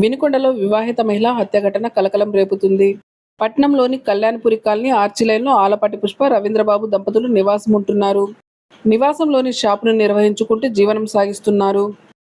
వినుకొండలో వివాహిత మహిళ హత్య ఘటన కలకలం రేపుతుంది. పట్నంలోని కళ్యాణపురి కాలనీ ఆర్చిలైన్లో ఆలపాటి పుష్ప రవీంద్రబాబు దంపతులు నివాసం ఉంటున్నారు నివాసంలోని షాపును నిర్వహించుకుంటూ జీవనం సాగిస్తున్నారు.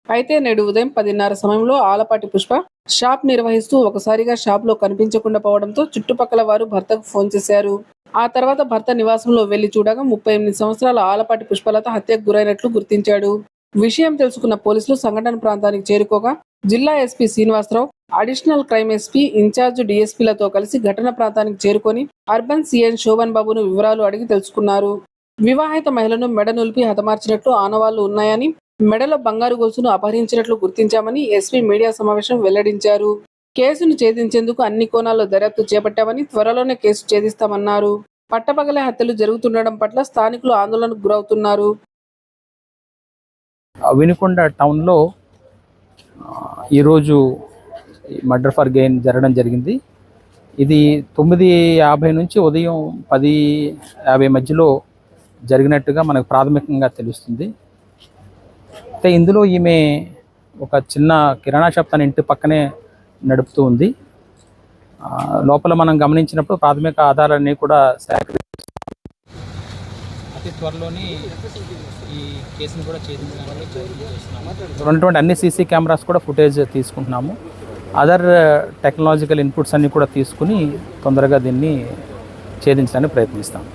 అయితే నేడు ఉదయం పదిన్నర సమయంలో ఆలపాటి పుష్ప షాప్ నిర్వహిస్తూ ఒకసారిగా షాప్లో కనిపించకుండా పోవడంతో చుట్టుపక్కల వారు భర్తకు ఫోన్ చేశారు. ఆ తర్వాత భర్త నివాసంలో వెళ్ళి చూడగా ముప్పై ఎనిమిది సంవత్సరాల ఆలపాటి పుష్పలత హత్యకు గురైనట్లు గుర్తించాడు. విషయం తెలుసుకున్న పోలీసులు సంఘటన ప్రాంతానికి చేరుకోగా జిల్లా SP Srinivasarao additional crime SP in-charge డీఎస్పీలతో కలిసి ఘటన ప్రాంతానికి చేరుకొని అర్బన్ సీఎం శోభన్ బాబును వివరాలు అడిగి తెలుసుకున్నారు. వివాహిత మహిళను మెడ నులిపి హతమార్చినట్లు ఆనవాళ్ళు ఉన్నాయని మెడలో బంగారు గొలుసును అపహరించినట్లు గుర్తించామని ఎస్పీ మీడియా సమావేశం వెల్లడించారు. కేసును ఛేదించేందుకు అన్ని కోణాల్లో దర్యాప్తు చేపట్టామని త్వరలోనే కేసు ఛేదిస్తామన్నారు. పట్టపగలే హత్యలు జరుగుతుండడం పట్ల స్థానికులు ఆందోళనకు గురవుతున్నారు. వినుకొండ టౌన్లో ఈరోజు మర్డర్ ఫర్ గెయిన్ జరగడం జరిగింది. ఇది తొమ్మిది యాభై నుంచి ఉదయం పది యాభై మధ్యలో జరిగినట్టుగా మనకు ప్రాథమికంగా తెలుస్తుంది. అయితే ఇందులో ఈమె ఒక చిన్న కిరాణా షాప్ తన ఇంటి పక్కనే నడుపుతూ ఉంది. లోపల మనం గమనించినప్పుడు ప్రాథమిక ఆధారాలన్నీ కూడా సేకరి అతి త్వరలోని ఈ కేసును కూడా ఉన్నటువంటి అన్ని సీసీ కెమెరాస్ కూడా ఫుటేజ్ తీసుకుంటున్నాము. అదర్ టెక్నాలజికల్ ఇన్పుట్స్ అన్నీ కూడా తీసుకుని తొందరగా దీన్ని ఛేదించడానికి ప్రయత్నిస్తాము.